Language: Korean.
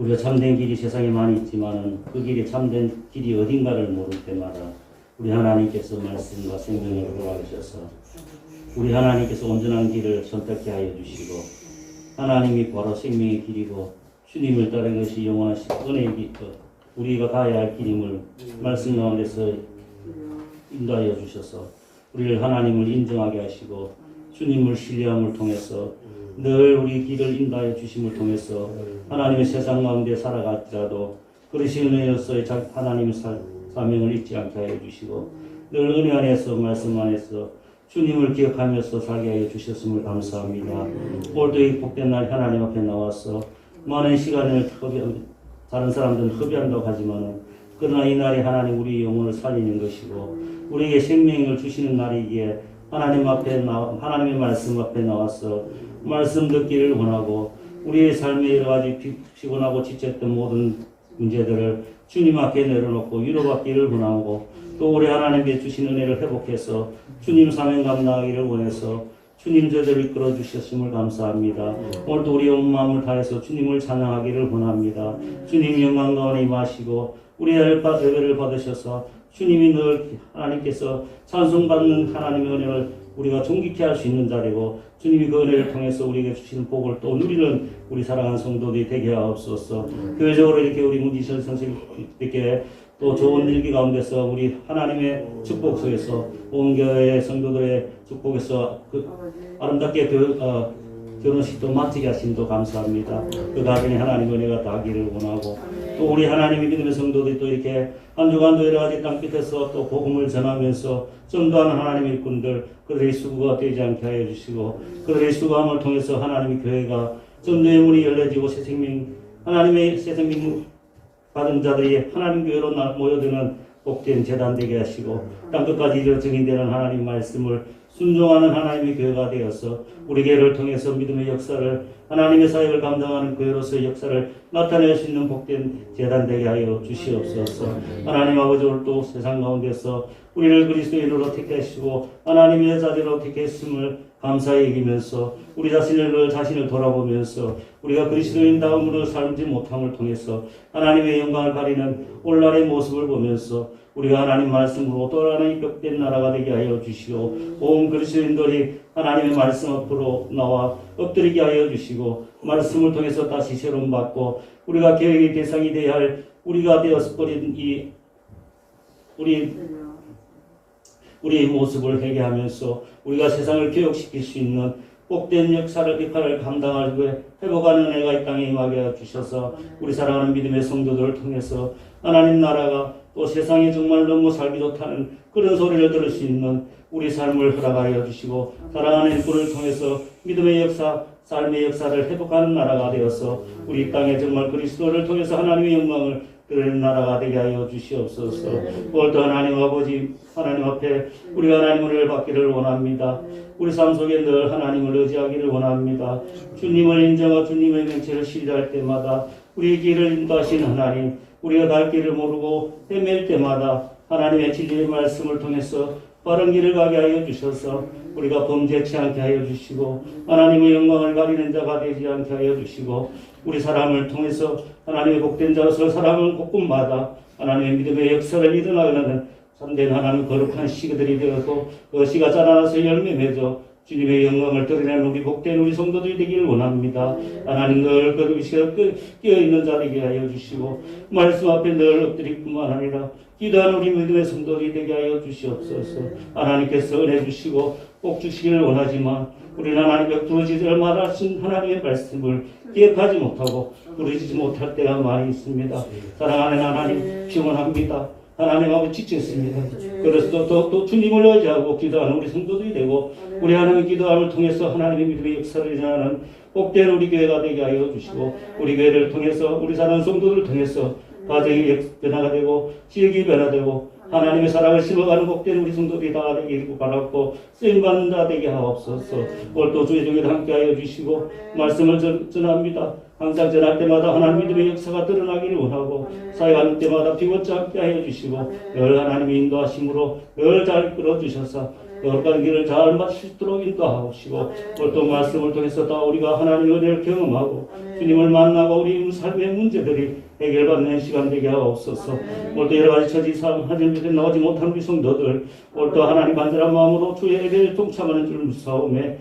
우리가 참된 길이 세상에 많이 있지만은 그 길이 참된 길이 어딘가를 모를 때마다 우리 하나님께서 말씀과 생명을 허락하셔서 우리 하나님께서 온전한 길을 선택케 하여 주시고 하나님이 바로 생명의 길이고 주님을 따르는 것이 영원하신 은혜의 길, 어, 우리가 가야 할 길임을 말씀 가운데서 인도하여 주셔서 우리를 하나님을 인정하게 하시고 주님을 신뢰함을 통해서 늘 우리 길을 인도하여 주심을 통해서 하나님의 세상 가운데 살아갈지라도 그릇이 은혜로서의 자- 하나님의 사- 사명을 잊지 않게 하여 주시고 늘 은혜 안에서 말씀 안에서 주님을 기억하면서 살게 하여 주셨음을 감사합니다. 오늘도 이 복된 날 하나님 앞에 나와서 많은 시간을 허비, 다른 사람들은 허비한다고 하지만은 그러나 이 날이 하나님 우리 영혼을 살리는 것이고 우리에게 생명을 주시는 날이기에 하나님 앞에 나 하나님의 말씀 앞에 나와서 말씀 듣기를 원하고 우리의 삶에 여러 가지 피- 피곤하고 지쳤던 모든 문제들을 주님 앞에 내려놓고 위로받기를 원하고 또 우리 하나님께 주신 은혜를 회복해서 주님 사명 감당하기를 원해서 주님 저들을 이끌어 주셨음을 감사합니다. 오늘도 우리 온 마음을 다해서 주님을 찬양하기를 원합니다. 주님 영광 가운데 임하시고 우리의 예배를 받으셔서 주님이 늘 하나님께서 찬송받는 하나님의 은혜를 우리가 존귀케 할 수 있는 자리고 주님이 그 은혜를 통해서 우리에게 주시는 복을 또 누리는 우리 사랑하는 성도들이 되게 하옵소서 교회적으로 이렇게 우리 문지철 선생님께 또 좋은 일기 가운데서 우리 하나님의 축복 속에서 온 교회의 성도들의 축복에서 그 아름답게 그, 어, 결혼식도 마치게 하심도 감사합니다. 그 가정에 하나님 은혜가 닿기를 원하고 또 우리 하나님의 믿음의 성도들이 또 이렇게 한 주간도 여러 가지 땅끝에서 또 복음을 전하면서 전도하는 하나님의 일꾼들 그들의 수고가 되지 않게 하여 주시고 그들의 수고함을 통해서 하나님의 교회가 전도의 문이 열려지고 새 생명 하나님의 새 생명 받은 자들이 하나님 교회로 나- 모여드는 복된 재단 되게 하시고 땅 끝까지 이르러 증인되는 하나님 말씀을 순종하는 하나님의 교회가 되어서 우리 교회를 통해서 믿음의 역사를 하나님의 사역을 감당하는 교회로서의 역사를 나타낼 수 있는 복된 재단 되게 하여 주시옵소서. 하나님 아버지 오늘 또 세상 가운데서 우리를 그리스도인으로 택하시고 하나님의 자녀로 택했음을 감사히 여기면서 우리 자신을 늘 자신을 돌아보면서 우리가 그리스도인다움으로 살지 못함을 통해서 하나님의 영광을 가리는 오늘날의 모습을 보면서 우리가 하나님 말씀으로 또 하나님 격된 나라가 되게 하여 주시오 온 그리스도인들이 하나님의 말씀 앞으로 나와 엎드리게 하여 주시고 말씀을 통해서 다시 새로운 받고 우리가 계획의 대상이 되어야 할 우리가 되어서 버린 이 우리 우리의 모습을 회개하면서 우리가 세상을 교육시킬 수 있는 복된 역사를 역할을 감당하고 회복하는 은혜가 이 땅에 임하게 하여 주셔서 우리 사랑하는 믿음의 성도들을 통해서 하나님 나라가 또 세상에 정말 너무 살기 좋다는 그런 소리를 들을 수 있는 우리 삶을 허락하여 주시고 사랑하는 일꾼을 통해서 믿음의 역사, 삶의 역사를 회복하는 나라가 되어서 우리 땅에 정말 그리스도를 통해서 하나님의 영광을 드리는 나라가 되게 하여 주시옵소서. 오늘도 하나님 아버지 하나님 앞에 우리가 하나님 은혜를 받기를 원합니다. 우리 삶 속에 늘 하나님을 의지하기를 원합니다. 주님을 인정하고 주님의 명체를 시리할 때마다 우리의 길을 인도하신 하나님, 우리가 갈 길을 모르고 헤맬 때마다 하나님의 진리의 말씀을 통해서 바른 길을 가게 하여 주셔서 우리가 범죄치 않게 하여 주시고 하나님의 영광을 가리는 자가 되지 않게 하여 주시고 우리 사람을 통해서 하나님의 복된 자로서 사람을 곳곳마다 하나님의 믿음의 역사를 이뤄나가는 참된 하나님 거룩한 시그들이 되어서 그 씨가 자라나서 열매 맺어 주님의 영광을 드러내는 우리 복된 우리 성도들이 되기를 원합니다. 하나님 늘 거룩이 시가 깨어있는 자 되게 하여 주시고 말씀 앞에 늘 엎드릴 뿐만 아니라 기도하는 우리 믿음의 성도들이 되게 하여 주시옵소서. 하나님께서 은혜 주시고 복 주시기를 원하지만 우리는 하나님의 부르짖을 말하신 하나님의 말씀을 기억하지 못하고 부르짖지 못할 때가 많이 있습니다. 사랑하는 하나님 피곤합니다. 하나님 아버지 지쳤습니다. 그래서 또, 또, 또 주님을 의지하고 기도하는 우리 성도들이 되고 우리 하나님의 기도함을 통해서 하나님의 믿음의 역사를 일어나는 복된 우리 교회가 되게 하여 주시고 우리 교회를 통해서 우리 사는 성도들을 통해서 가정이 역- 변화가 되고 지역이 변화되고 하나님의 사랑을 심어가는 복된 우리 성도들이 다 되기를 바랐고 쓰임받는 자 되게 하옵소서. 오늘 또 주의 종에 함께 하여 주시고 말씀을 전, 전합니다. 항상 전할 때마다 하나님 믿음의 역사가 드러나기를 원하고 사역하는 때마다 비워지 않게 하여 주시고 늘 하나님의 인도하심으로 늘잘 이끌어 주셔서 어가는 길을 잘 있도록 인도하옵시고 또 말씀을 통해서 다 우리가 하나님의 은혜를 경험하고 주님을 만나고 우리 삶의 문제들이 해결받는 시간 되게 하옵소서 오늘도 여러 가지 처지 삶 하늘에 나오지 못한 우리 성도들 오늘도 하나님 간절한 마음으로 주의 예배를 동참하는 줄 무사오매